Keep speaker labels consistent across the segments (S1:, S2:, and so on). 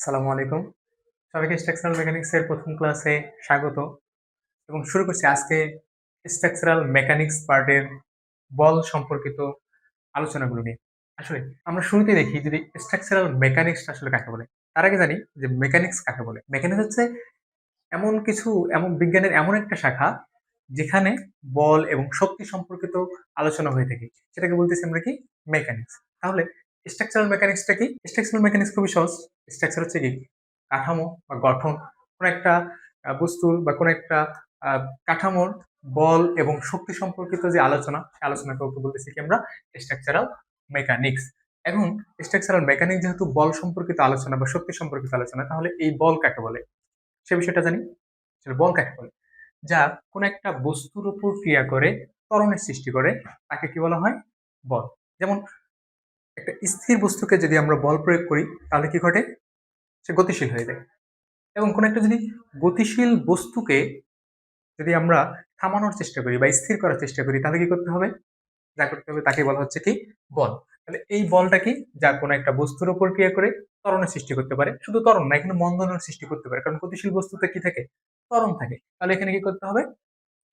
S1: আসসালামু আলাইকুম। সবাইকে স্ট্রাকচারাল মেকানিক্স এর প্রথম ক্লাসে স্বাগত। এবং শুরু করছি আজকে স্ট্রাকচারাল মেকানিক্স পার্টের বল সম্পর্কিত আলোচনাগুলো নিয়ে। আসলে আমরা শুরুতে দেখি যদি স্ট্রাকচারাল মেকানিক্স আসলে কাকে বলে? তার আগে জানি যে মেকানিক্স কাকে বলে? মেকানিক্স হচ্ছে এমন কিছু, এমন বিজ্ঞানের এমন একটা শাখা যেখানে বল এবং শক্তি সম্পর্কিত আলোচনা হয়ে থাকে। সেটাকে বলতেছি আমরা কি? মেকানিক্স তাহলে স্ট্রাকচারাল মেকানিক্সটা কি? স্ট্রাকচারাল মেকানিক্স খুবই সহজ। স্ট্রাকচার হচ্ছে কি? কাঠামো বা গঠন। কোনো একটা বস্তুর বা কোনো একটা কাঠামোর বল এবং শক্তি সম্পর্কিত যে আলোচনা সে আলোচনাকে ওকে বলতেছি কি আমরা? স্ট্রাকচারাল মেকানিক্স এখন স্ট্রাকচারাল মেকানিক্স যেহেতু বল সম্পর্কিত আলোচনা বা শক্তি সম্পর্কিত আলোচনা, তাহলে এই বল কাকে বলে? সে বিষয়টা জানি। বল কাকে বলে? যা কোন একটা বস্তুর উপর ক্রিয়া করে, ত্বরণের সৃষ্টি করে, তাকে কি বলা হয়? বল। যেমন একটা স্থির বস্তুকে যদি আমরা বল প্রয়োগ করি, তাহলে কি ঘটে? সে গতিশীল হয়ে যায়। এবং কোনো একটা যদি গতিশীল বস্তুকে যদি আমরা থামানোর চেষ্টা করি বা স্থির করার চেষ্টা করি, তাহলে কি করতে হবে? যা করতে হবে তাকে বলা হচ্ছে কি? বল। তাহলে এই বলটা কি? যা কোনো একটা বস্তুর উপর ক্রিয়া করে ত্বরণের সৃষ্টি করতে পারে। শুধু তরণ না, এখানে মন্দনের সৃষ্টি করতে পারে। কারণ গতিশীল বস্তুতে কি থাকে? ত্বরণ থাকে। তাহলে এখানে কি করতে হবে?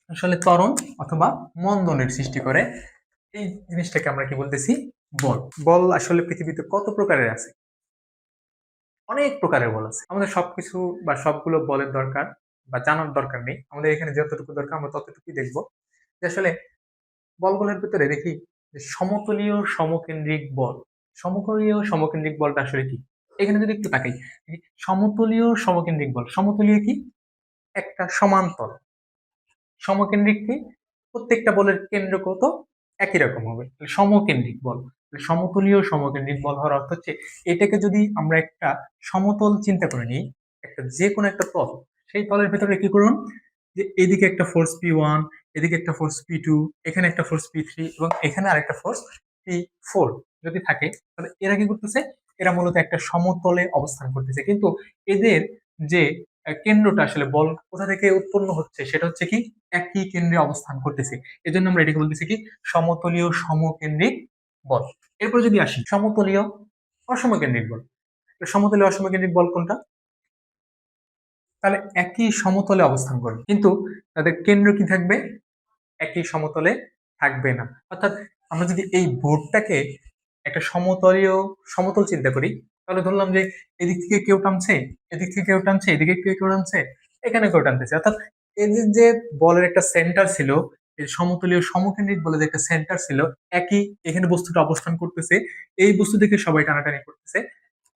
S1: আসলে ত্বরণ অথবা মন্দনের সৃষ্টি করে। এই জিনিসটাকে আমরা কি বলতেছি? বল। বল আসলে পৃথিবীতে কত প্রকারের আছে? অনেক প্রকারের বল আছে। আমাদের সবকিছু বা সবগুলো বলের দরকার বা জানার দরকার নেই। আমাদের এখানে যতটুকু দরকার আমরা ততটুকুই দেখব। যে আসলে বলগুলোর ভিতরে দেখি যে সমতলীয় সমকেন্দ্রিক বল। সমতলীয় সমকেন্দ্রিক বলটা আসলে কি? এখানে যদি একটু তাকাই সমতলীয় সমকেন্দ্রিক বল। সমতলীয় কি? একটা সমান্তর সমকেন্দ্রিক কি? প্রত্যেকটা বলের কেন্দ্র কত? একই রকম হবে। সমকেন্দ্রিক বল। সমতলীয় সমকেন্দ্রিক বল হওয়ার অর্থ হচ্ছে এটাকে যদি আমরা একটা সমতল চিন্তা করে নিই, একটা যে কোনো একটা তল, সেই তলের ভেতরে কি করুন? যে এদিকে একটা ফোর্স পি ওয়ান এদিকে একটা ফোর্স পি টু এখানে একটা ফোর্স পি থ্রি এবং এখানে আরেকটা ফোর্স পি ফোর যদি থাকে, তাহলে এরা কি করতেছে? এরা মূলত একটা সমতলে অবস্থান করতেছে। কিন্তু এদের যে কেন্দ্রটা আসলে বল কোথা থেকে উৎপন্ন হচ্ছে, সেটা হচ্ছে কি? একই কেন্দ্রে অবস্থান করতেছে। এজন্য আমরা এটাকে বলতেছি কি? সমতলীয় সমকেন্দ্রিক বল। এরপর যদি আসি, সমতলীয়, অসমকেন্দ্রিক বল। সমতলীয়, অসমকেন্দ্রিক বল কোনটা? তাহলে একই সমতলে অবস্থান করবে। কিন্তু তাদের কেন্দ্র কি থাকবে? একই সমতলে থাকবে না। অর্থাৎ আমরা যদি এই বোর্ডটাকে একটা সমতলীয়, সমতল চিন্তা করি, তাহলে ধরলাম যে এদিক থেকে কেউ টানছে, এদিক থেকে কেউ টানছে, এদিকে কেউ কেউ টানছে, এখানে কেউ টানতেছে। অর্থাৎ এদের যে বলের একটা সেন্টার ছিল এই সমতলীয় সমকেন্দ্রিক বলে যে একটা সেন্টার ছিল, একই এখানে বস্তুটা অবস্থান করতেছে, এই বস্তু থেকে সবাই টানাটানি করতেছে,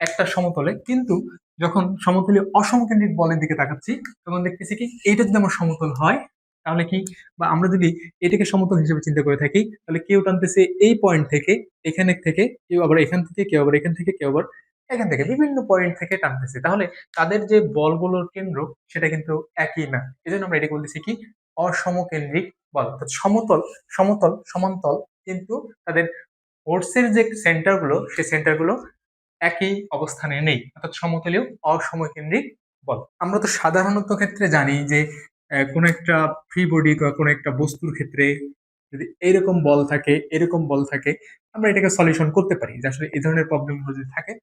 S1: একটা সমতলে। কিন্তু যখন সমতলীয় অসমকেন্দ্রিক বলের দিকে তাকাচ্ছি, তখন দেখতেছি কি, এইটা যদি আমার সমতল হয়, তাহলে কি? বা আমরা যদি এটাকে সমতল হিসেবে চিন্তা করে থাকি, তাহলে কেউ টানতেছে এই পয়েন্ট থেকে, এখানে থেকে, কেউ আবার এখান থেকে, কেউ আবার এখান থেকে, কেউ আবার এখান থেকে, বিভিন্ন পয়েন্ট থেকে টানতেছে। তাহলে তাদের যে বলগুলোর কেন্দ্র, সেটা কিন্তু একই না। এই জন্য আমরা এটা বলতেছি কি, অসমকেন্দ্রিক বল অর্থাৎ সমতল সমতল, সমান্তল কিন্তু তাদের ফোর্সের যে সেন্টারগুলো, সেই সেন্টারগুলো একই অবস্থানে নেই। অর্থাৎ সমতলীয় অসমকেন্দ্রিক বল। আমরা তো সাধারণত ক্ষেত্রে জানি যে কোনো একটা ফ্রি বডি বা কোনো একটা বস্তুর ক্ষেত্রে যদি এইরকম বল থাকে, এরকম বল থাকে, আমরা এটাকে সলিউশন করতে পারি। যে আসলে এই ধরনের প্রবলেম যদি থাকে,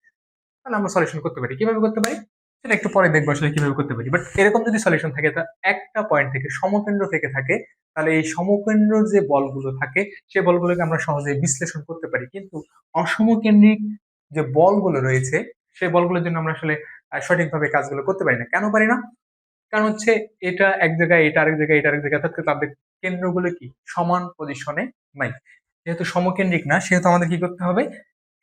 S1: তাহলে আমরা সলিউশন করতে পারি। কীভাবে করতে পারি? সেটা একটু পরে দেখব আসলে কীভাবে করতে পারি। বাট এরকম যদি সলিউশন থাকে, তা একটা পয়েন্ট থেকে সমকেন্দ্র থেকে থাকে, তাহলে এই সমকেন্দ্রর যে বলগুলো থাকে সেই বলগুলোকে আমরা সহজে বিশ্লেষণ করতে পারি। কিন্তু অসমকেন্দ্রিক যে বলগুলো রয়েছে সেই বলগুলোর জন্য আমরা আসলে সঠিকভাবে কাজগুলো করতে পারি না। কেন পারি না? কারণ হচ্ছে এটা এক জায়গায়, এটা আরেক জায়গায়, এটা আরেক জায়গায়, অর্থাৎ তাদের কেন্দ্রগুলো কি? সমান পজিশনে নাই। যেহেতু সমকেন্দ্রিক না, সেহেতু আমাদের কি করতে হবে?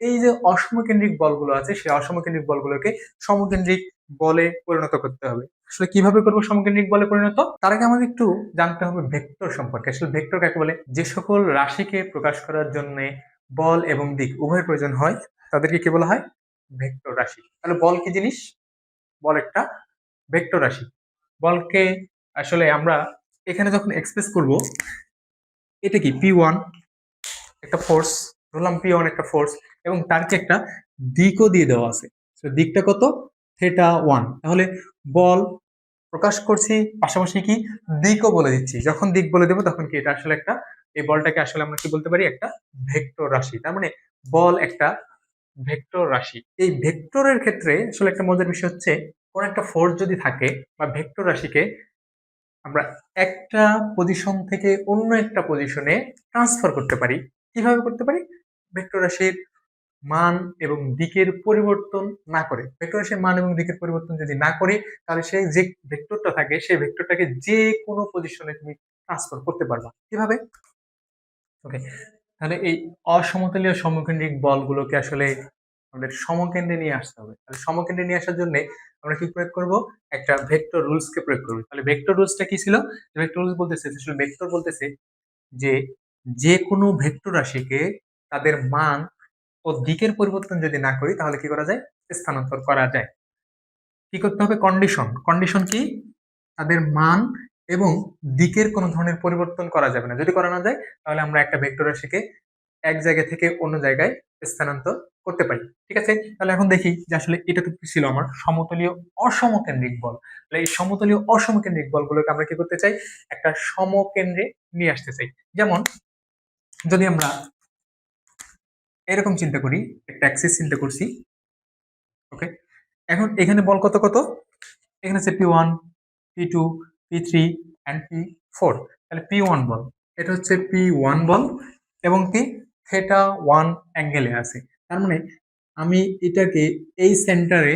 S1: এই যে অসমকেন্দ্রিক বলগুলো আছে সেই অসমকেন্দ্রিক বলগুলোকে সমকেন্দ্রিক বলে পরিণত করতে হবে। আসলে কীভাবে করব সমকেন্দ্রিক বলে পরিণত? তার আগে আমাদের একটু জানতে হবে ভেক্টর সম্পর্কে। আসলে ভেক্টর কাকে বলে? যে সকল রাশিকে প্রকাশ করার জন্য বল এবং দিক উভয়ের প্রয়োজন হয়, তাদেরকে কি বলা হয়? ভেক্টর রাশি। তাহলে বল কি জিনিস? বল একটা ভেক্টর রাশি। বলকে আসলে আমরা এখানে যখন এক্সপ্রেস করব, এটা কি? পি ওয়ান একটা ফোর্স ধরলাম পি ওয়ান একটা ফোর্স এবং তার কি একটা দিকও দিয়ে দেওয়া আছে। দিকটা কত? থেটা ওয়ান তাহলে বল প্রকাশ করছি, পাশাপাশি কি দিকও বলে দিচ্ছি। যখন দিক বলে দেবো তখন কি এটা আসলে একটা, এই বলটাকে আসলে আমরা কি বলতে পারি? একটা ভেক্টর রাশি। তার মানে বল একটা ভেক্টর রাশি। এই ভেক্টরের ক্ষেত্রে আসলে একটা মজার বিষয় হচ্ছে, কোন একটা ফোর্স যদি থাকে বা ভেক্টর রাশিকে আমরা একটা পজিশন থেকে অন্য একটা পজিশনে ট্রান্সফার করতে পারি। কীভাবে করতে পারি? ভেক্টর রাশির মান এবং দিকের পরিবর্তন না করে। ভেক্টর রাশির মান এবং দিকের পরিবর্তন যদি না করে, তাহলে সেই যে ভেক্টরটা থাকে, সেই ভেক্টরটাকে যে কোনো পজিশনে তুমি ট্রান্সফার করতে পারবা। কীভাবে? ওকে তাহলে এই অসমতলীয় সমকেন্দ্রিক বলগুলোকে আসলে আমাদের সমকেন্দ্রে নিয়ে আসতে হবে। তাহলে সমকেন্দ্রে নিয়ে আসার জন্য আমরা কি প্রয়োগ করব? একটা ভেক্টর রুলসকে প্রয়োগ করব। তাহলে ভেক্টর রুলসটা কি ছিল? ভেক্টর রুলস বলতেছে, আসলে ভেক্টর বলতেছে যে যে কোনো ভেক্টর রাশিকে তাদের মান ও দিকের পরিবর্তন যদি না করি, তাহলে কি করা যায়? স্থানান্তর করা যায়। কি করতে হবে? কন্ডিশন কন্ডিশন কি? তাদের মান এবং দিকের কোনো ধরনের পরিবর্তন করা যাবে না। যদি করা না যায়, তাহলে আমরা একটা ভেক্টর রাশিকে এক জায়গা থেকে অন্য জায়গায় স্থানান্তর করতে পারি। ঠিক আছে? তাহলে এখন দেখি যে আসলে এটা তো ছিল আমার সমতলীয় অসমকেন্দ্রিক বল। তাহলে এই সমতলীয় অসমকেন্দ্রিক বলগুলোকে আমরা কি করতে চাই? একটা সমকেন্দ্রে নিয়ে আসতে চাই। যেমন, যদি আমরা এরকম চিন্তা করি, একটা অ্যাক্সিস চিন্তা করছি। ওকে এখন এখানে বল কত কত? এখানে আছে P one P two P three and P four তাহলে পি ওয়ান বল, এটা হচ্ছে পি ওয়ান বল এবং কি থেটা ওয়ান অ্যাঙ্গেলে আছে। তার মানে আমি এটাকে এই সেন্টারে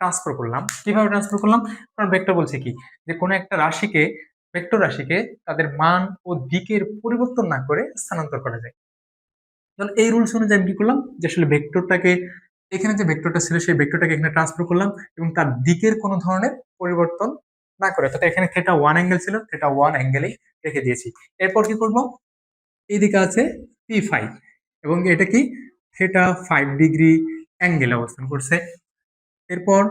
S1: ট্রান্সফার করলাম। কীভাবে ট্রান্সফার করলাম? কারণ ভেক্টর বলছে কি? যে কোনো একটা রাশিকে ভেক্টর রাশিকে তাদের মান ও দিকের পরিবর্তন না করে স্থানান্তর করা যায়। তাহলে এই রুলস অনুযায়ী আমি কি করলাম? যে আসলে ভেক্টরটাকে এখানে যে ভেক্টরটা ছিল সেই ভেক্টরটাকে এখানে ট্রান্সফার করলাম এবং তার দিকের কোনো ধরনের পরিবর্তন না করে, অর্থাৎ এখানে থেটা ওয়ান অ্যাঙ্গেল ছিল থেটা ওয়ান অ্যাঙ্গেলেই রেখে দিয়েছি। এরপর কি করব? এইদিকে আছে পি ফাইভ এবং এটা কি? থেটা ফাইভ ডিগ্রি অ্যাঙ্গেলে অবস্থান করছে। এরপর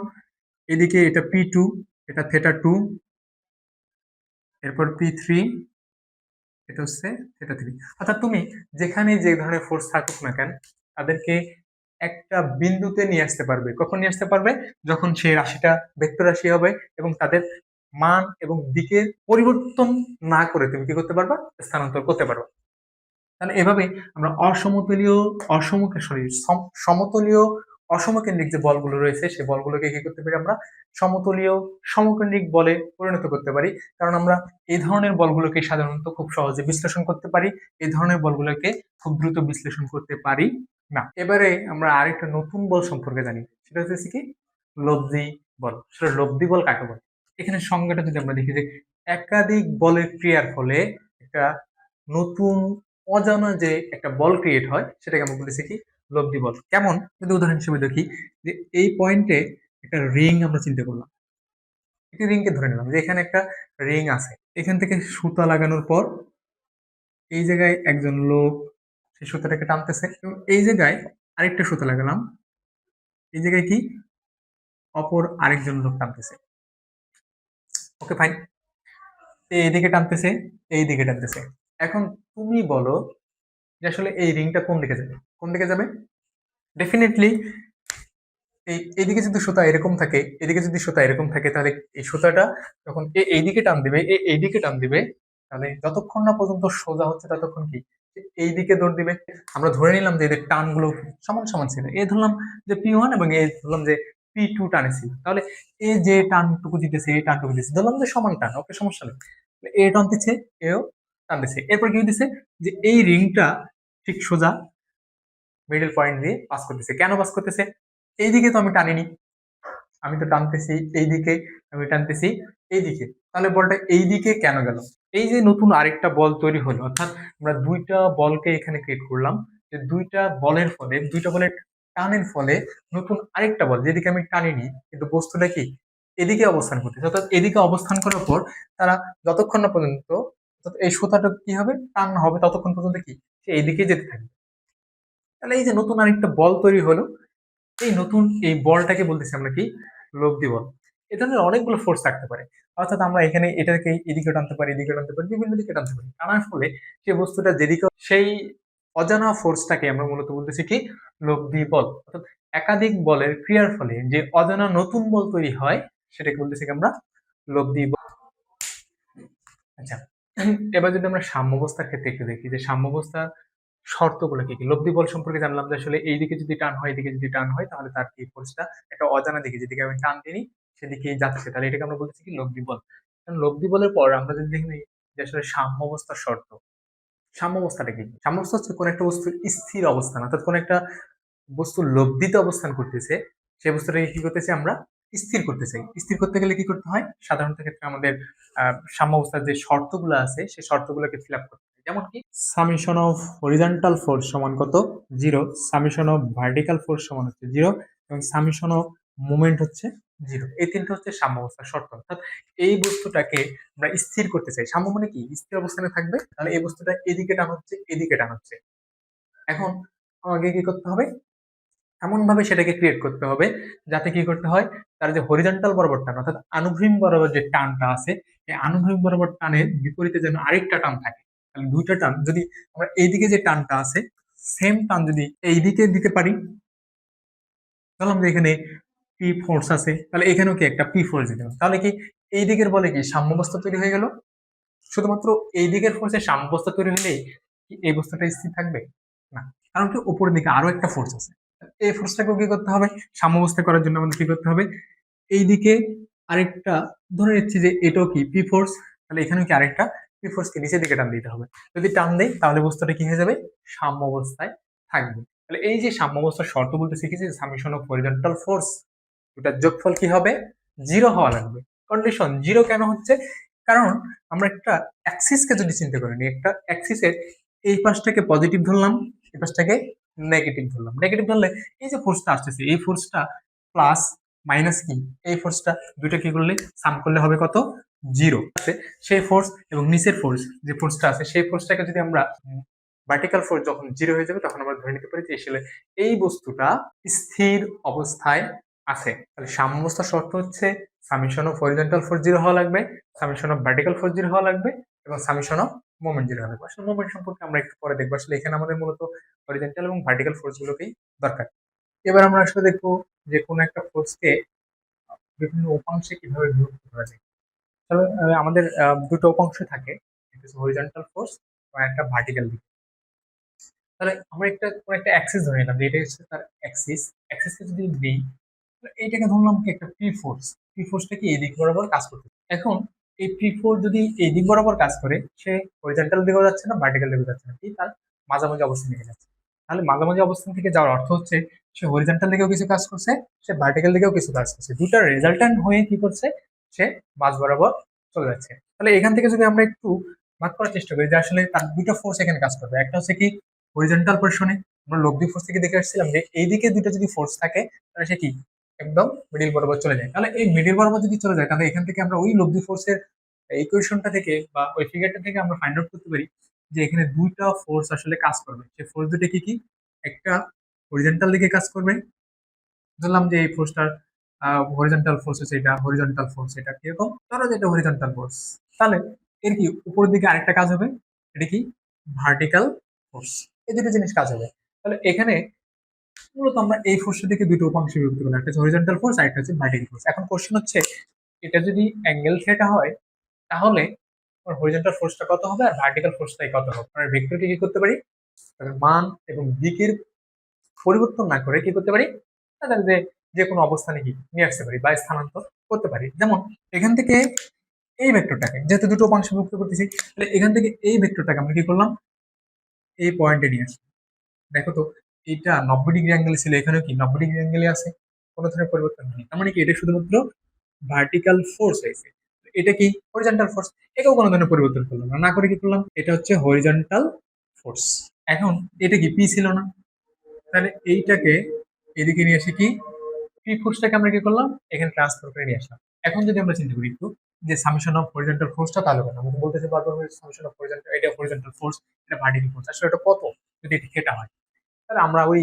S1: এদিকে এটা পি টু এটা থেটা টু এরপর পি থ্রি এটা হচ্ছে থেটা থ্রি অর্থাৎ তুমি যেখানে যে ধরনের ফোর্স থাকুক না কেন, তাদেরকে একটা বিন্দুতে নিয়ে আসতে পারবে। কখন নিয়ে আসতে পারবে? যখন সেই রাশিটা ভেক্টর রাশি হবে এবং তাদের মান এবং দিকের পরিবর্তন না করে তুমি কি করতে পারবা? স্থানান্তর করতে পারবা। তাহলে এভাবে আমরা অসমতলীয় অসম সরি সমতলীয় অসমকেন্দ্রিক যে বলগুলো রয়েছে সেই বলগুলোকে কি করতে পারি আমরা? সমতলীয় সমকেন্দ্রিক বলে পরিণত করতে পারি। কারণ আমরা এই ধরনের বলগুলোকে সাধারণত খুব সহজে বিশ্লেষণ করতে পারি। এই ধরনের বলগুলোকে খুব দ্রুত বিশ্লেষণ করতে পারি না। এবারে আমরা আরেকটা নতুন বল সম্পর্কে জানি। সেটা হচ্ছে কি? লব্ধি বল। সেটা লব্ধি বল কাকে বলে? এখানে সংজ্ঞাটা যদি আমরা দেখি যে একাধিক বলের ক্রিয়ার ফলে একটা নতুন অজানা যে একটা বল ক্রিয়েট হয়, সেটাকে আমরা বলেছি কি? লব্ধি বল কেমন? যদি উদাহরণ হিসেবে দেখি, যে এই পয়েন্টে একটা রিং আমরা চিন্তা করলাম একটি রিংকে ধরে নিলাম, যে এখানে একটা রিং আছে। এখান থেকে সুতা লাগানোর পর এই জায়গায় একজন লোক সেই সুতাটাকে টানতেছে এবং এই জায়গায় আরেকটা সুতা লাগালাম। এই জায়গায় কি? অপর আরেকজন লোক টানতেছে। ওকে ফাইন এই দিকে টানতেছে, এই দিকে টানতেছে। এখন তুমি বলো যে আসলে এই রিংটা কোন দিকে যাবে? কোন দিকে যাবে? ডেফিনেটলি এই, এদিকে যদি সুতা এরকম থাকে, এদিকে যদি সুতা এরকম থাকে, তাহলে এই সুতাটা যখন এ, এইদিকে টান দিবে, এ, এইদিকে টান দিবে, তাহলে যতক্ষণ না পর্যন্ত সোজা হচ্ছে ততক্ষণ কি? এই দিকে দৌড় দিবে। আমরা ধরে নিলাম যে এদের টানগুলো সমান সমান ছিল। এ ধরলাম যে পি ওয়ান এবং এ ধরলাম যে পি টু টানে ছিল। তাহলে এ যে টানটুকু দিতেছে এই টানটুকু দিতেছে, ধরলাম যে সমান টান, ওকে সমস্যা নেই। এ টানতেছে, এও টানতেছে। এরপর কি দিছে যে এই রিংটা ঠিক সোজা মিডল পয়েন্ট দিয়ে পাস করতেছে। কেন পাস করতেছে? এইদিকে তো আমি টানিনি। আমি তো টানতেছি এইদিকে, আমি টানতেছি এইদিকে। তাহলে বলটা এইদিকে কেন গেল? এই যে নতুন আরেকটা বল তৈরি হলো, অর্থাৎ আমরা দুইটা বলকে এখানে ক্রিয়েট করলাম। যে দুইটা বলের ফলে, দুইটা বলের টানের ফলে নতুন আরেকটা বল, যেদিকে আমি টানিনি, কিন্তু বস্তুটা কি? এদিকে অবস্থান করতেছে। অর্থাৎ এদিকে অবস্থান করার পর তারা যতক্ষণ না পর্যন্ত এই সুতাটা কি হবে? টান হবে, ততক্ষণ পর্যন্ত কি? সে এইদিকে যেতে থাকবে। তাহলে এই যে নতুন আরেকটা বল তৈরি হলো, এই নতুন এই বলটাকে বলতেছি আমরা কি? লব্ধি বল। এ ধরনের অনেকগুলো ফোর্স থাকতে পারে। অর্থাৎ আমরা এখানে এটাকে এদিকে টানতে পারি এদিকে টানতে পারি, বিভিন্ন দিকে টানতে পারি। টানার ফলে সেই বস্তুটা যেদিকে, সেই অজানা ফোর্সটাকে আমরা মূলত বলতেছি কি? লব্ধি বল। অর্থাৎ একাধিক বলের ক্রিয়ার ফলে যে অজানা নতুন বল তৈরি হয়, সেটাকে বলতেছি কি আমরা? লব্ধি বল। আচ্ছা এবার যদি আমরা সাম্যবস্থার ক্ষেত্রে একটু দেখি, যে সাম্যাবস্থা শর্তগুলো কি কি? লব্ধি বল সম্পর্কে জানলাম যে আসলে এইদিকে যদি টান হয় এদিকে যদি টান হয়, তাহলে তার কি ফোর্সটা একটা অজানা দিকে, যেদিকে আমি টান দিই সেদিকেই যাচ্ছে। তাহলে এটাকে আমরা বলতেছি কি? লব্ধি বল। কারণ লব্ধি বলের পর আমরা যদি দেখি যে আসলে সাম্যাবস্থার শর্ত। সাম্যাবস্থাটা কি? সাম্যাবস্থা হচ্ছে কোন একটা বস্তুর স্থির অবস্থান, অর্থাৎ কোন একটা বস্তু লব্ধিতে অবস্থান করতেছে, সেই বস্তুটাকে কি করতেছি আমরা? স্থির করতে চাই। স্থির করতে গেলে কি করতে হয়? সাধারণত ক্ষেত্রে আমাদের, আহ সাম্যাবস্থার যে শর্তগুলো আছে, সেই শর্তগুলোকে ফিল আপ করতে যেমন কি? সামিশন অফ হরিজন্টাল ফোর্স সমান কত? Zero. Summation of vertical force সমান হচ্ছে জিরো এবং সামিশন অফ মুভমেন্ট হচ্ছে জিরো। এই তিনটা হচ্ছে সাম্যাবস্থার শর্ত। অর্থাৎ এই বস্তুটাকে আমরা স্থির করতে চাই। সাম্য মানে কি? স্থির অবস্থানে থাকবে। তাহলে এই বস্তুটা এদিকে টান হচ্ছে, এদিকে টান হচ্ছে। এখন আমাকে কি করতে হবে? এমন ভাবে সেটাকে ক্রিয়েট করতে হবে যাতে কি করতে হয়? তার যে হরিজন্টাল বরাবর টান, অর্থাৎ আনুভূমিক বরাবর যে টানটা আছে, এই আনুভূমিক বরাবর টানের বিপরীতে যেন আরেকটা টান থাকে। দুইটা টান, যদি আমরা এইদিকে যে টানটা আছে সেম টান যদি এইদিকে দিতে পারি ধরলাম যে এখানে পি ফোর্স আছে। তাহলে এখানেও কি একটা পি ফোর্স দিতে হবে? তাহলে কি এই দিকের বলে কি সাম্যবস্থা তৈরি হয়ে গেল? শুধুমাত্র এই দিকের ফোর্সে সাম্যবস্থা তৈরি হলে কি এই বস্তুটা স্থির থাকবে? না। কারণ কি উপরের দিকে আরও একটা ফোর্স আছে। এই ফোর্সটাকেও কি করতে হবে? সাম্যাবস্থা করার জন্য আমাদের কি করতে হবে? এইদিকে আরেকটা, ধরে নিচ্ছি যে এটাও কি পি ফোর্স তাহলে এখানেও কি আরেকটা পি ফোর্সকে নিচের দিকে টান দিতে হবে। যদি টান দেই, তাহলে বস্তুটা কি হয়ে যাবে? সাম্য অবস্থায় থাকবে। তাহলে এই যে সাম্য অবস্থার শর্ত বলতে শিখেছি সামিশন অফ হরিজন্টাল ফোর্স ওটার যোগফল কি হবে? জিরো হওয়া লাগবে। কন্ডিশন জিরো কেন হচ্ছে? কারণ আমরা একটা অ্যাক্সিসকে যদি চিন্তা করি একটা অ্যাক্সিসের এই পাশটাকে পজিটিভ ধরলাম, এই পাশটাকে নেগেটিভ ধরলাম। নেগেটিভ ধরলে এই যে ফোর্সটা আসতেছে, এই ফোর্সটা প্লাস মাইনাস কি এই ফোর্সটা দুইটা কি করলে? সাম করলে হবে কত? জিরো সেই ফোর্স এবং নিচের ফোর্স যে ফোর্সটা আছে, সেই ফোর্সটাকে যদি আমরা ভার্টিক্যাল ফোর্স যখন জিরো হয়ে যাবে, তখন আমরা ধরে নিতে পারি যে আসলে এই বস্তুটা স্থির অবস্থায় আছে। তাহলে সাম্যাবস্থা শর্ত হচ্ছে summation of horizontal force zero হওয়া লাগবে summation of vertical force zero হওয়া লাগবে এবং সামিশন অফ মোমেন্ট জিরো হওয়া লাগবে। আসলে মোমেন্ট সম্পর্কে আমরা একটু পরে দেখব। আসলে এখানে আমাদের মূলত হরিজন্টাল এবং ভার্টিক্যাল ফোর্স গুলোকেই দরকার। এবার আমরা আসলে দেখব যে কোনো একটা ফোর্সকে বিভিন্ন উপাংশে কীভাবে বিভক্ত করা যায়। তাহলে আমাদের দুটো উপাংশ থাকে, একটা হরিজন্টাল ফোর্স এবং একটা ভার্টিক্যাল দিক। তাহলে আমরা একটা, কোনো একটা অ্যাক্সিস ধরে নিলাম, যে এটা হচ্ছে তার অ্যাক্সিস অ্যাক্সিসকে যদি দিই এইটাকে ধরলাম কি একটা পি ফোর্স পি ফোর্সটা কি এই দিক বরাবর কাজ করতে এখন এই পি ফোর্স যদি এই দিক বরাবর কাজ করে, সে হরিজন্টাল দিকেও যাচ্ছে না ভার্টিক্যাল দিকেও যাচ্ছে না কি তার মাঝামাঝি অবস্থান থেকে যাচ্ছে। তাহলে মাঝামাঝি অবস্থান থেকে যাওয়ার অর্থ হচ্ছে সে হরিজেন্টাল দিকেও কিছু কাজ করছে, সে ভার্টিক্যাল দিকেও কিছু কাজ করছে। দুটার রেজাল্টান্ট হয়ে কি করছে? সে মাঝ বরাবর চলে যাচ্ছে। তাহলে এখান থেকে যদি আমরা একটু ভাগ করার চেষ্টা করি যে আসলে তার দুটো ফোর্স এখানে কাজ করবে। একটা হচ্ছে কি হরিজেন্টাল পোর্শনে আমরা লব্ধি ফোর্স থেকে দেখে আসছিলাম যে এইদিকে দুটো যদি ফোর্স থাকে, তাহলে সে কি? একদম মিডিল বরাবর চলে যায়। তাহলে এই মিডিল বরাবর যদি চলে যায়, তাহলে এখান থেকে আমরা ওই লব্ধি ফোর্সের ইকুয়েশনটা থেকে বা ওই ফিগারটা থেকে আমরা ফাইন্ড আউট করতে পারি যে এখানে দুইটা ফোর্স আসলে কাজ করবে। সেই ফোর্স দুটো কি কি? একটা হরিজন্টাল দিকে কাজ করবে। ধরলাম যে এই ফোর্সটার হরিজন্টাল ফোর্স হচ্ছে এটা হরিজন্টাল ফোর্স এটা কীরকম? ধরো যে এটা হরিজন্টাল ফোর্স তাহলে এর কি উপরের দিকে আরেকটা কাজ হবে? এটা কি? ভার্টিক্যাল ফোর্স এই দুটো জিনিস কাজ হবে। তাহলে এখানে মূলত আমরা এই ফোর্সটা থেকে দুটো উপাংশে বিভক্ত করলাম। একটা হচ্ছে হরিজন্টাল ফোর্স আর একটা হচ্ছে ভার্টিক্যাল ফোর্স এখন কোশ্চেন হচ্ছে, এটা যদি অ্যাঙ্গেল থিটা হয়, তাহলে হরিজন্টাল ফোর্সটা কত হবে আর ভার্টিক্যাল ফোর্সটাই কত হবে? আমরা ভেক্টরকে কি করতে পারি? তাদের মান এবং দিকের পরিবর্তন না করে কি করতে পারি? তাদের যে যে কোনো অবস্থানে কি নিয়ে আসতে পারি বা স্থানান্তর করতে পারি। যেমন এখান থেকে এই ভেক্টরটাকে যেহেতু দুটো উপাংশ বিভক্ত করতেছি, তাহলে এখান থেকে এই ভেক্টরটাকে আমরা কি করলাম? এই পয়েন্টে নিয়ে আসলাম। দেখো তো এটা নব্বই ডিগ্রি অ্যাঙ্গেল ছিল, এখানেও কি নব্বই ডিগ্রি অ্যাঙ্গেলে আছে? কোনো ধরনের পরিবর্তন নেই তার মানে কি, এটা শুধুমাত্র ভার্টিক্যাল ফোর্স হয়েছে। এটা কি? হরিজন্টাল ফোর্স এটাও কোনো ধরনের পরিবর্তন করলাম না। না করে কি করলাম? এটা হচ্ছে হরিজন্টাল ফোর্স এখন এটা কি পি ছিল না? তাহলে এইটাকে এদিকে নিয়ে এসে কি? পি ফোর্সটাকে আমরা কি করলাম? এখানে ট্রান্সফার করে নিয়ে আসলাম। এখন যদি আমরা চিন্তা করি একটু, যে সামিশন অফ হরিজন্টাল ফোর্সটা তাহলে কথা আমরা বলতেছি বারবার সামিশন অফ হরিজন্টাল এটা হরিজন্টাল ফোর্স এটা ভার্টিক্যাল ফোর্স আসলে এটা কত? যদি এটা থেটা হয়। তাহলে আমরা ওই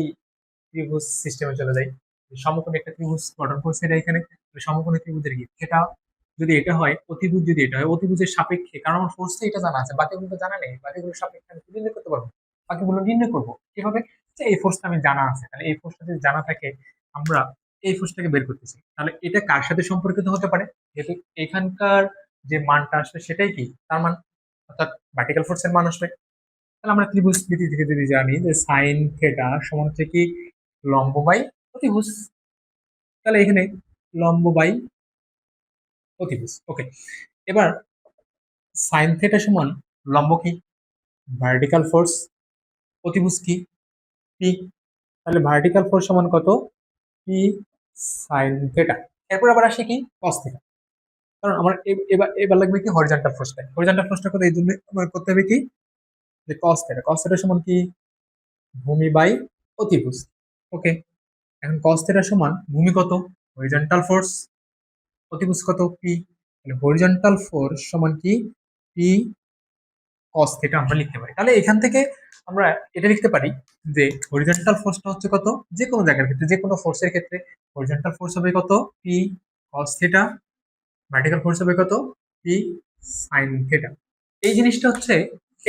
S1: ত্রিভুজ সিস্টেমে চলে যাই। সমকোণী একটা ত্রিভুজ গঠন করছে এটা এখানে। সমকোণী ত্রিভুজের কি? থেটা যদি এটা হয় অতিভুজ যদি এটা হয় অতিভুজের সাপেক্ষে, কারণ আমার ফোর্সটা এটা জানা আছে, বাকিগুলো তো জানা নেই, বাকিগুলোর সাপেক্ষে আমি নির্ণয় করতে পারব? বাকিগুলো নির্ণয় করব। কীভাবে? যে এই ফোর্সটা আমি জানা আছে, তাহলে এই ফোর্সটা যদি জানা থাকে, আমরা এই ফোর্সটাকে বের করতেছি তাহলে এটা কার সাথে সম্পর্কিত হতে পারে? যেহেতু এখানকার যে মানটা আসবে সেটাই কি? তার মান, অর্থাৎ ভার্টিক্যাল ফোর্সের মান আসবে। তাহলে আমরা ত্রিভুজ নীতি থেকে যদি জানি যে সাইন থেটা সমান হচ্ছে কি? লম্ব বাই অতিভুজ। তাহলে এখানে লম্ব বাই অতিভুজ ওকে এবার সাইন থেটা সমান লম্ব কি? ভার্টিক্যাল ফোর্স অতিভুজ কি? পি তাহলে ভার্টিক্যাল ফোর্স সমান কত? পি সাইন থেটা এরপর আবার আসে কি? কস থেটা কারণ আমার এবার এবার লাগবে কি? হরিজন্টাল ফোর্সটা হরিজন্টাল ফোর্সটা কত? এই জন্য আমার করতে হবে কি? যে কস থেটা কস থেটা সমান কি? ভূমি বাই অতিভুজ। ওকে এখন কস থেটা সমান ভূমি কত? হরিজন্টাল ফোর্স অতিভুজ কত পি তাহলে হরিজন্টাল ফোর্স সমান কি? পি কস থেটা আমরা লিখতে পারি। তাহলে এখান থেকে আমরা এটা লিখতে পারি যে হরিজন্টাল ফোর্সটা হচ্ছে কত? যে কোনো জায়গার ক্ষেত্রে, যে কোনো ফোর্সের ক্ষেত্রে হরিজন্টাল ফোর্স হবে কত? P cos theta vertical force হবে কত? পি সাইন থেটা এই জিনিসটা হচ্ছে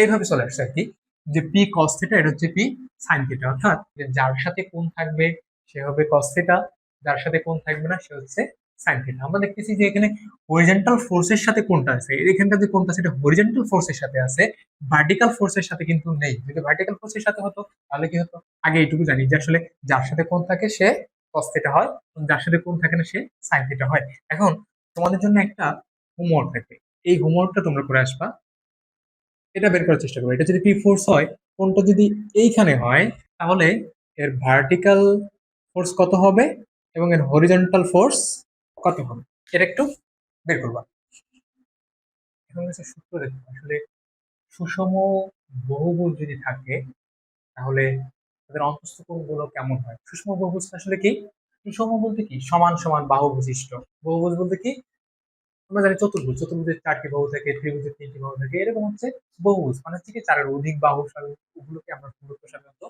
S1: এইভাবে চলে আসছে আর কি, যে পি কস থেটা এটা হচ্ছে পি সাইন থেটা অর্থাৎ যার সাথে কোন থাকবে, সে হবে কস থেটা যার সাথে কোন থাকবে না, সে হচ্ছে সাইন আমরা দেখতেছি যে এখানে হরিজন্টাল ফোর্সের সাথে কোনটা আছে? এখানকার যে কোনটা সেটা হরিজন্টাল ফোর্সের সাথে আছে ভার্টিক্যাল ফোর্সের সাথে কিন্তু নেই। যদি ভার্টিক্যাল ফোর্সের সাথে হতো, তাহলে কি হতো? আগে এইটুকু জানি যে আসলে যার সাথে কোণ থাকে সে কস থেটা হয় যার সাথে কোণ থাকে না সে সাইন থেটা হয়। এখন তোমাদের জন্য একটা হোমওয়ার্ক থাকবে। এই হোমওয়ার্কটা তোমরা করে আসবা। এটা বের করার চেষ্টা করবে। এটা যদি পি ফোর্স হয় কোনটা যদি এইখানে হয়, তাহলে এর ভার্টিক্যাল ফোর্স কত হবে? এবং এর হরিজন্টাল ফোর্স কত হবে? এটা একটু বের করবা। এখন হচ্ছে সূত্র দেখো। আসলে সুষম বহুভুজ যদি থাকে, তাহলে তাদের অন্তস্থ কোণগুলো কেমন হয়? সুষম বহুভুজ আসলে কি? সুষম বলতে কি? সমান সমান বাহু বিশিষ্ট বহুভুজ বলতে কি? আমরা জানি চতুর্ভুজ। চতুর্ভুজের চারটি বাহু থাকে, ত্রিভুজের তিনটি বাহু থাকে। এরকম হচ্ছে বহুভুজ। মানে হচ্ছে কি? চারের অধিক বাহু ওগুলোকে আমরা মূলত সাধারণত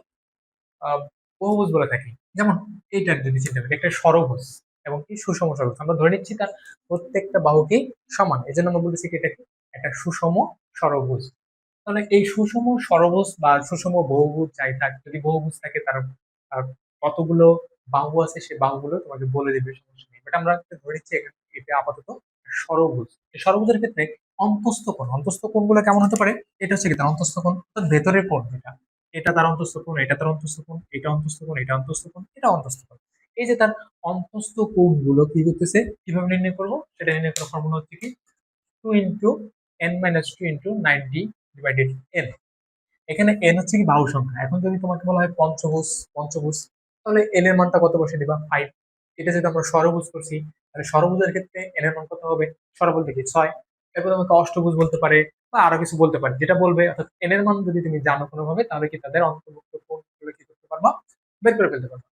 S1: বহুভুজ বলে থাকি। যেমন এইটার যদি চিন্তা করি, একটা সরভুজ এবং কি সুষম সরভুজ আমরা ধরে নিচ্ছি তার প্রত্যেকটা বাহুকেই সমান। এই জন্য আমরা বলতেছি কি এটা একটা সুষম সরভুজ তাহলে এই সুষম সরভুজ বা সুষম বহুভুজ যাই থাক, যদি বহুভুজ থাকে তার কতগুলো বাহু আছে সে বাহুগুলো তোমাকে বলে দেবে, সমস্যা নেই। বাট আমরা ধরে নিচ্ছি এটা আপাতত সরভুজ এই সরভুজের ক্ষেত্রে অন্তস্থ কোণ, অন্তস্থ কোণগুলো কেমন হতে পারে? এটা হচ্ছে কি তার অন্তস্থ কোণ? ভেতরের কোণ যেটা এটা তার অন্তস্থ কোণ, এটা তার অন্তস্থ কোণ, এটা অন্তস্থ কোণ, এটা অন্তস্থ কোণ, এটা অন্তস্থ কোণ। এই যে তার অন্তস্থ কোণগুলো কি করতেছে? কীভাবে নির্ণয় করব? সেটা নির্ণয় করার ফর্মুলা হচ্ছে কি? Two into N minus two into ninety divided N এখানে এন হচ্ছে কি বাহু সংখ্যা। এখন যদি তোমাকে বলা হয় পঞ্চভুজ পঞ্চভুজ, তাহলে এন এর মানটা কত বসে দিবা? ফাইভ এটা যদি আমরা সরভুজ করছি, তাহলে সরভুজের ক্ষেত্রে এন এর মান কত হবে? সরভুজ দেখি ছয়। এরপর তোমাকে অষ্টভুজ বলতে পারে বা আরও কিছু বলতে পারে। যেটা বলবে, অর্থাৎ এন এর মান যদি তুমি জানো কোনোভাবে, তাহলে কি তাদের অন্তর্ভুক্ত কোণগুলো কি করতে পারবা? বের করে ফেলতে পারবা।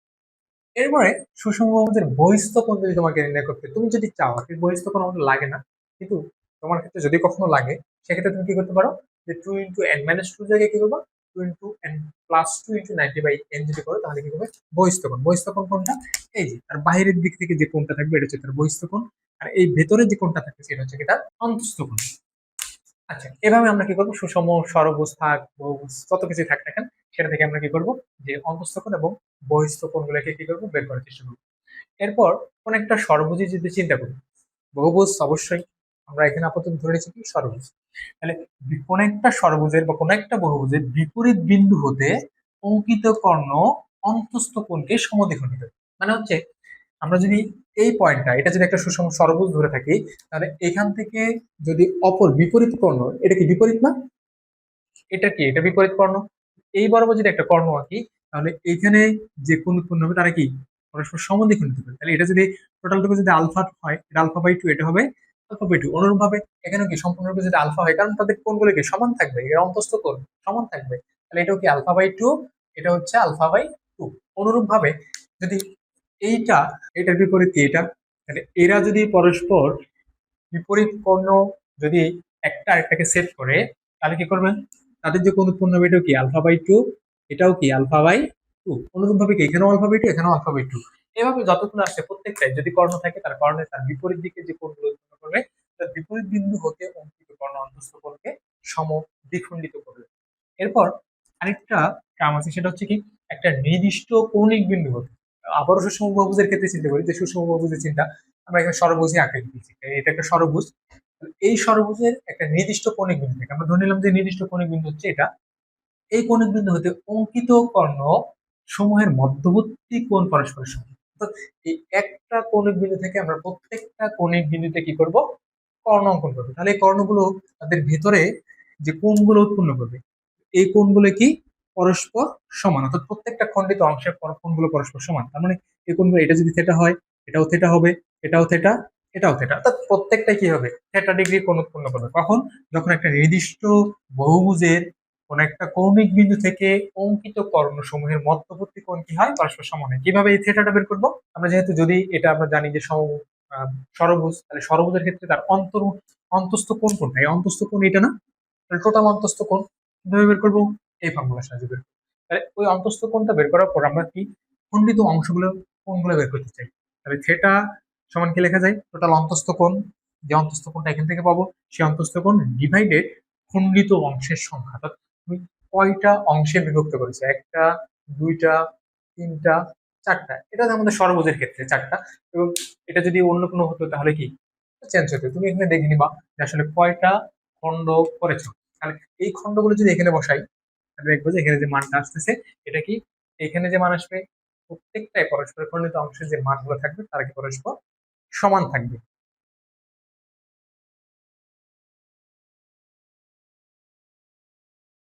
S1: এরপরে সুষম বহুভুজের বহিস্থ যদি তোমাকে নির্ণয় করতে, তুমি যদি চাও কি বহিস্থ আমাদের লাগে না, কিন্তু তোমার ক্ষেত্রে যদি কখনো লাগে, সেক্ষেত্রে তুমি কি করতে পারো? যে two into N minus two জায়গায় কি করব? Two into N plus two into ninety by N যদি করো, তাহলে কি করবে? বহিস্থ কোণ। কোনটা? এই যে, তার বাইরের দিক থেকে যে কোণটা থাকবে, এটা হচ্ছে তার বহিস্থ আর এই ভেতরে যে কোণটা থাকবে, সেটা হচ্ছে কি তার আচ্ছা এভাবে আমরা কি করব? সুষম সরভুজ থাক যত কিছু থাক না সেটা থেকে আমরা কি করব? যে অন্তস্থ কোণ এবং বহিস্থ কোণগুলোকে কি করব? বের করার চেষ্টা করব। এরপর কোন একটা সরভুজে যদি চিন্তা করি, বহুভুজ অবশ্যই, আমরা এখানে আপাতত ধরে নিচ্ছি কি? সরভুজ তাহলে কোন একটা সরভুজের বা কোন একটা বহুভুজের বিপরীত বিন্দু হতে অঙ্কিত কর্ণ অন্তস্থ কোণকে সমদ্বিখণ্ডিত মানে হচ্ছে, আমরা যদি এই পয়েন্টটা এটা যদি একটা সুষম সরভুজ ধরে থাকি, তাহলে এখান থেকে যদি অপর বিপরীত কর্ণ, এটা কি বিপরীত না? এটা কি? এটা বিপরীত কর্ণ? এই বরাবর যদি একটা কর্ণ আঁকি, তাহলে এখানে যে কোন উৎপন্ন হবে, তারা কি? পরস্পর সমদ্বিখণ্ডিত হবে তাহলে এটা যদি টোটালটুকু যদি আলফা হয়, এটা আলফা বাই টু এটা হবে আলফা বাই টু অনুরূপভাবে এখানেও কি? সম্পূর্ণরূপে যদি আলফা হয় কারণ তাদের কোণগুলো কি সমান থাকবে। এর অন্তস্থ কোণ সমান থাকবে। তাহলে এটাও কি আলফা বাই টু এটা হচ্ছে আলফা বাই টু অনুরূপভাবে যদি এইটা এটার বিপরীত এটা, তাহলে এরা যদি পরস্পর বিপরীত কর্ণ যদি একটা আরেকটাকে সেট করে, তাহলে কি করবে? তাদের যে কোন উৎপন্ন হবে এটাও কি? Alpha by two? এটাও কি আলফা বাই টু? অনুরূপভাবে কি? এখানেও আলফা বাই টু, এখানেও আলফা বাই টু? এভাবে যতগুলো আসছে প্রত্যেকটাই, যদি কর্ণ থাকে তার কর্ণের তার বিপরীত দিকে যে কোণগুলো উৎপন্ন করবে, তার বিপরীত বিন্দু হতে অঙ্কিত কর্ণ অন্তস্থ কোণকে সম দ্বিখণ্ডিত করবে। এরপর আরেকটা কাম আছে, সেটা হচ্ছে কি? একটা নির্দিষ্ট কৌণিক বিন্দু হতে আবারও সুষম বহুভুজের ক্ষেত্রে চিন্তা করি যে সুষম বহুভুজের চিন্তা আমরা এখানে সরভুজই আঁকে দিয়েছি। এটা একটা সরভুজ এই সরভুজের একটা নির্দিষ্ট কৌণিক বিন্দু থাকে। আমরা ধরে নিলাম যে নির্দিষ্ট কৌণিক বিন্দু হচ্ছে এটা। এই কৌণিক বিন্দু হতে অঙ্কিত কর্ণ সমূহের মধ্যবর্তী কোণ পরস্পরের সমান অর্থাৎ এই একটা কৌণিক বিন্দু থেকে আমরা প্রত্যেকটা কৌণিক বিন্দুতে কি করব? কর্ণ অঙ্কন করব। তাহলে এই কর্ণগুলো তাদের ভেতরে যে কোণগুলো উৎপন্ন করবে, এই কোণগুলো কি? পরস্পর সমান। অর্থাৎ প্রত্যেকটা খণ্ডিত অংশের কোণগুলো পরস্পর সমান। তার মানে এই কোণগুলো এটা যদি থেটা হয়, এটাও থেটা হবে, এটাও থেটা এটাও থেটা অর্থাৎ প্রত্যেকটা কি হবে? থেটা ডিগ্রি কোণ উৎপন্ন করবে। কখন? যখন একটা নির্দিষ্ট বহুভুজের কোন একটা কৌণিক বিন্দু থেকে অঙ্কিত কর্ণসমূহের মধ্যবর্তী কোণ কি হয়? পরস্পর সমান কীভাবে এই থেটাটা বের করব? আমরা যেহেতু যদি এটা আমরা জানি যে সম ষড়ভুজ তাহলে ষড়ভুজের ক্ষেত্রে তার অন্তর, অন্তস্থ কোণ কোনটা? এই অন্তস্থ কোণ এটা না? টোটাল অন্তস্থ কোণ কীভাবে বের করব? এই ফর্মুলার সাহায্যে বের করব। তাহলে ওই অন্তস্থ কোণটা বের করার পর আমরা কি খণ্ডিত অংশগুলো, কোণগুলো বের করতে চাই। তাহলে থেটা সমান কি লেখা যায়? টোটাল অন্তস্থ কোণ। যে অন্তস্থ কোণটা এখান থেকে পাবো, সেই অন্তস্থ কোণ ডিভাইডেড খণ্ডিত অংশের সংখ্যা। অর্থাৎ তুমি কয়টা অংশে বিভক্ত করেছ? একটা, দুইটা, তিনটা, চারটা। এটা আমাদের সর্বজের ক্ষেত্রে চারটা। এবং এটা যদি অন্য কোনো হতো তাহলে কি? চেঞ্জ হতো। তুমি এখানে দেখে নিবা যে আসলে কয়টা খণ্ড করেছ। তাহলে এই খণ্ডগুলো যদি এখানে বসাই, তাহলে দেখব যে এখানে যে মানটা আসতেছে, এটা কি? এখানে যে মান আসবে, প্রত্যেকটাই পরস্পর খণ্ডিত অংশের যে মানগুলো থাকবে, তারা কি পরস্পর সমান থাকবে।